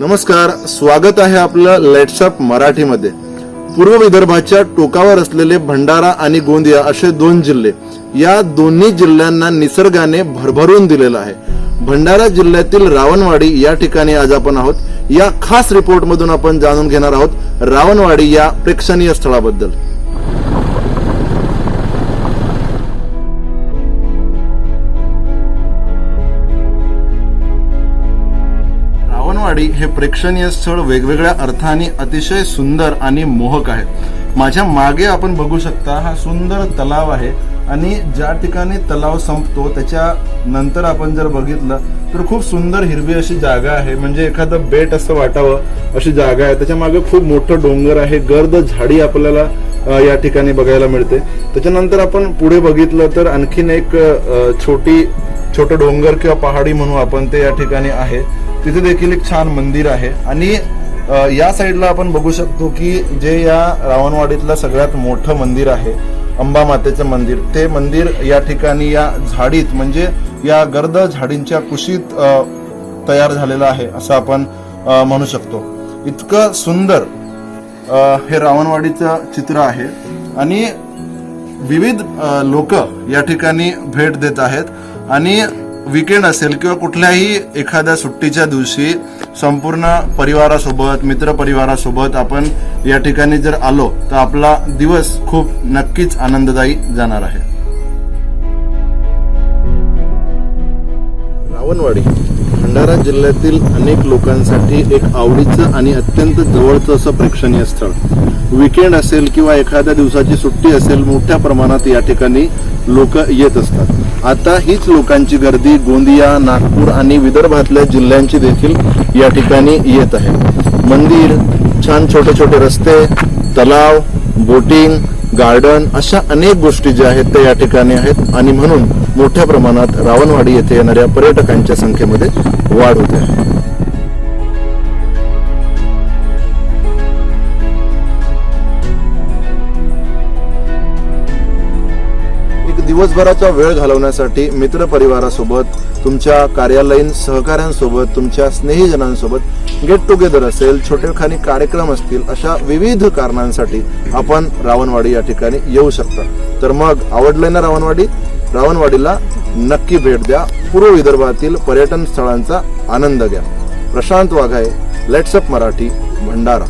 नमस्कार स्वागत आहे आपलं लेट्सअप मराठीमध्ये. पूर्व विदर्भाच्या टोकावर असलेले भंडारा आणि गोंदिया असे दोन जिल्हे या दोन्ही जिल्ह्यांना निसर्गाने भरभरून दिलेलं आहे. भंडारा जिल्ह्यातील रावणवाडी या ठिकाणी आज आपण आहोत. या खास रिपोर्टमधून आपण जाणून घेणार आहोत रावणवाडी या प्रेक्षणीय स्थळाबद्दल. रावणवाडी हे प्रेक्षणीय स्थळ वेगवेगळ्या अर्थाने अतिशय सुंदर आणि मोहक आहे. माझ्या मागे आपण बघू शकता हा सुंदर तलाव आहे आणि ज्या ठिकाणी तलाव संपतो त्याच्या नंतर आपण जर बघितलं तर खूप सुंदर हिरवी अशी जागा आहे. म्हणजे एखादं बेट असं वाटावं अशी जागा आहे. त्याच्यामागे खूप मोठं डोंगर आहे. गर्द झाडी आपल्याला या ठिकाणी बघायला मिळते. त्याच्यानंतर आपण पुढे बघितलं तर आणखीन एक छोटी छोटं डोंगर किंवा पहाडी म्हणू आपण ते या ठिकाणी आहे. तिथे देखील एक छान मंदिर आहे. आणि या साईडला आपण बघू शकतो की जे या रावणवाडीतलं सगळ्यात मोठं मंदिर आहे अंबा मातेचं मंदिर ते मंदिर या ठिकाणी या झाडीत म्हणजे या गर्द झाडींच्या कुशीत तयार झालेलं आहे असं आपण म्हणू शकतो. इतकं सुंदर हे रावणवाडीचं चित्र आहे. आणि विविध लोक या ठिकाणी भेट देत आहेत. आणि विकेंड असेल किंवा कुठल्याही एखाद्या सुट्टीच्या दिवशी संपूर्ण परिवारासोबत मित्र परिवारासोबत आपण या ठिकाणी जर आलो तर आपला दिवस खूप नक्कीच आनंददायी जाणार आहे. रावणवाडी भंडारा जिल्ह्यातील अनेक लोकांसाठी एक आवडीचं आणि अत्यंत जवळचं असं प्रेक्षणीय स्थळ. विकेंड असेल किंवा एखाद्या दिवसाची सुट्टी असेल मोठ्या प्रमाणात या ठिकाणी लोक येत असतात. आता हीच लोकांची गर्दी गोंदिया नागपूर आणि विदर्भातल्या जिल्ह्यांची देखील या ठिकाणी येत आहे. मंदिर छान छोटे छोटे रस्ते तलाव बोटिंग गार्डन अशा अनेक गोष्टी ज्या आहेत त्या या ठिकाणी आहेत आणि म्हणून मोठ्या प्रमाणात रावणवाडी येथे येणाऱ्या पर्यटकांच्या संख्येमध्ये वाढ होते. आहे दिवसभराचा वेळ घालवण्यासाठी मित्रपरिवारासोबत तुमच्या कार्यालयीन सहकाऱ्यांसोबत तुमच्या स्नेहीजनांसोबत गेट टुगेदर असेल छोटेखानी कार्यक्रम असतील अशा विविध कारणांसाठी आपण रावणवाडी या ठिकाणी येऊ शकता. तर मग आवडलंय ना रावणवाडी? रावणवाडीला नक्की भेट द्या. पूर्व विदर्भातील पर्यटन स्थळांचा आनंद घ्या. प्रशांत वाघाय लेट्सअप मराठी भंडारा.